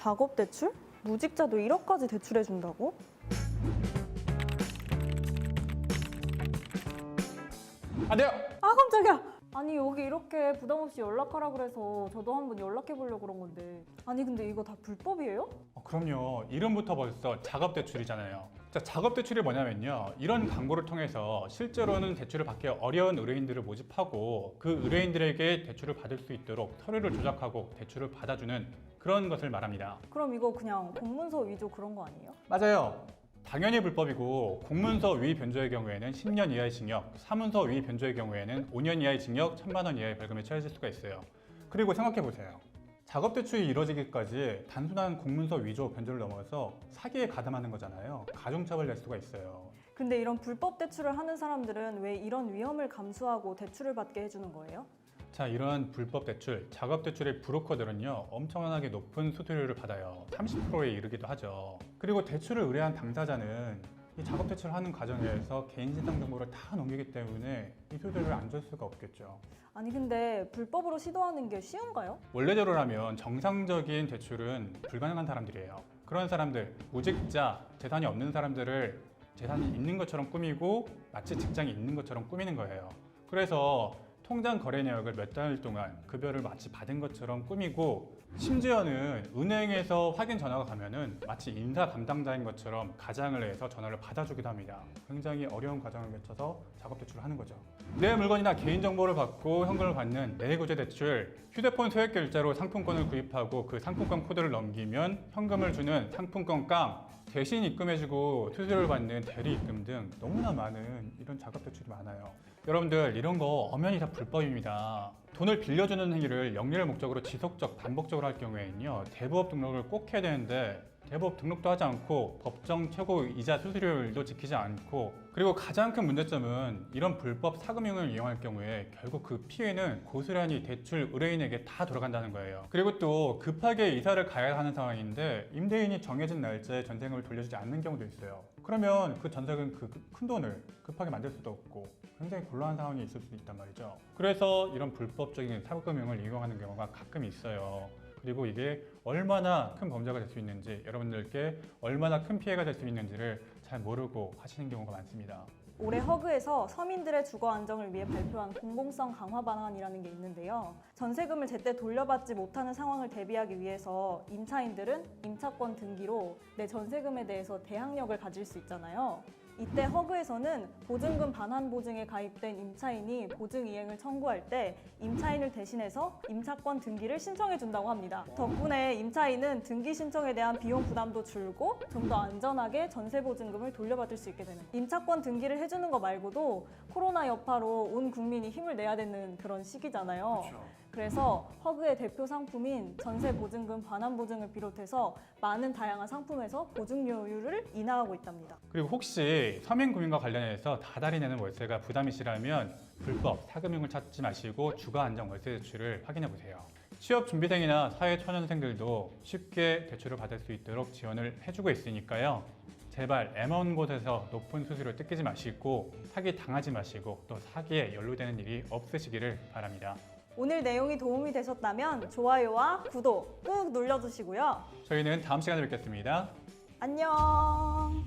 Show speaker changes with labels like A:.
A: 작업 대출? 무직자도 1억까지 대출해 준다고?
B: 안 돼요!
A: 아 깜짝이야. 아니 여기 이렇게 부담 없이 연락하라 그래서 저도 한번 연락해 보려고 그런 건데. 아니 근데 이거 다 불법이에요?
B: 어, 그럼요. 이름부터 벌써 작업 대출이잖아요. 자, 작업 대출이 뭐냐면요. 이런 광고를 통해서 실제로는 대출을 받기 어려운 의뢰인들을 모집하고 그 의뢰인들에게 대출을 받을 수 있도록 서류를 조작하고 대출을 받아주는 그런 것을 말합니다.
A: 그럼 이거 그냥 공문서 위조 그런 거 아니에요?
B: 맞아요. 당연히 불법이고 공문서 위 변조의 경우에는 10년 이하의 징역, 사문서 위 변조의 경우에는 5년 이하의 징역, 1천만 원 이하의 벌금에 처해질 수가 있어요. 그리고 생각해 보세요. 작업 대출이 이루어지기까지 단순한 공문서 위조 변조를 넘어서 사기에 가담하는 거잖아요. 가중처벌 낼 수가 있어요.
A: 근데 이런 불법 대출을 하는 사람들은 왜 이런 위험을 감수하고 대출을 받게 해주는 거예요?
B: 자, 이런 불법 대출, 작업 대출의 브로커들은요, 엄청나게 높은 수수료를 받아요. 30%에 이르기도 하죠. 그리고 대출을 의뢰한 당사자는 이 작업 대출을 하는 과정에서 개인 신상 정보를 다 넘기기 때문에 이 수수료를 안 줄 수가 없겠죠.
A: 아니 근데 불법으로 시도하는 게 쉬운가요?
B: 원래대로라면 정상적인 대출은 불가능한 사람들이에요. 그런 사람들, 무직자, 재산이 없는 사람들을 재산이 있는 것처럼 꾸미고 마치 직장이 있는 것처럼 꾸미는 거예요. 그래서 통장 거래 내역을 몇 달 동안 급여를 마치 받은 것처럼 꾸미고 심지어는 은행에서 확인 전화가 가면은 마치 인사 담당자인 것처럼 가장을 해서 전화를 받아주기도 합니다. 굉장히 어려운 과정을 거쳐서 작업 대출을 하는 거죠. 내 물건이나 개인 정보를 받고 현금을 받는 내구제 대출, 휴대폰 소액 결제로 상품권을 구입하고 그 상품권 코드를 넘기면 현금을 주는 상품권 깡, 대신 입금해주고 수수료를 받는 대리 입금 등 너무나 많은 이런 작업 대출이 많아요. 여러분들 이런 거 엄연히 다 불법입니다. 돈을 빌려주는 행위를 영리를 목적으로 지속적, 반복적으로 할 경우에는요 대부업 등록을 꼭 해야 되는데 대부업 등록도 하지 않고 법정 최고 이자 수수료율도 지키지 않고 그리고 가장 큰 문제점은 이런 불법 사금융을 이용할 경우에 결국 그 피해는 고스란히 대출 의뢰인에게 다 돌아간다는 거예요. 그리고 또 급하게 이사를 가야 하는 상황인데 임대인이 정해진 날짜에 전세금을 돌려주지 않는 경우도 있어요. 그러면 그 전세금 그 큰 돈을 급하게 만들 수도 없고 굉장히 곤란한 상황이 있을 수 있단 말이죠. 그래서 이런 불법적인 사금융을 이용하는 경우가 가끔 있어요. 그리고 이게 얼마나 큰 범죄가 될 수 있는지 여러분들께 얼마나 큰 피해가 될 수 있는지를 잘 모르고 하시는 경우가 많습니다.
A: 올해 허그에서 서민들의 주거 안정을 위해 발표한 공공성 강화 방안이라는 게 있는데요. 전세금을 제때 돌려받지 못하는 상황을 대비하기 위해서 임차인들은 임차권 등기로 내 전세금에 대해서 대항력을 가질 수 있잖아요. 이때 허그에서는 보증금 반환 보증에 가입된 임차인이 보증 이행을 청구할 때 임차인을 대신해서 임차권 등기를 신청해 준다고 합니다. 덕분에 임차인은 등기 신청에 대한 비용 부담도 줄고 좀 더 안전하게 전세 보증금을 돌려받을 수 있게 되는. 임차권 등기를 해주는 거 말고도 코로나 여파로 온 국민이 힘을 내야 되는 그런 시기잖아요. 그래서 허그의 대표 상품인 전세 보증금 반환 보증을 비롯해서 많은 다양한 상품에서 보증료율을 인하하고 있답니다.
B: 그리고 혹시 서민금융과 관련해서 다달이 내는 월세가 부담이시라면 불법 사금융을 찾지 마시고 주거 안정 월세 대출을 확인해 보세요. 취업 준비생이나 사회 초년생들도 쉽게 대출을 받을 수 있도록 지원을 해주고 있으니까요. 제발 애먼 곳에서 높은 수수료 뜯기지 마시고 사기 당하지 마시고 또 사기에 연루되는 일이 없으시기를 바랍니다.
A: 오늘 내용이 도움이 되셨다면 좋아요와 구독 꾹 눌러주시고요.
B: 저희는 다음 시간에 뵙겠습니다.
A: 안녕.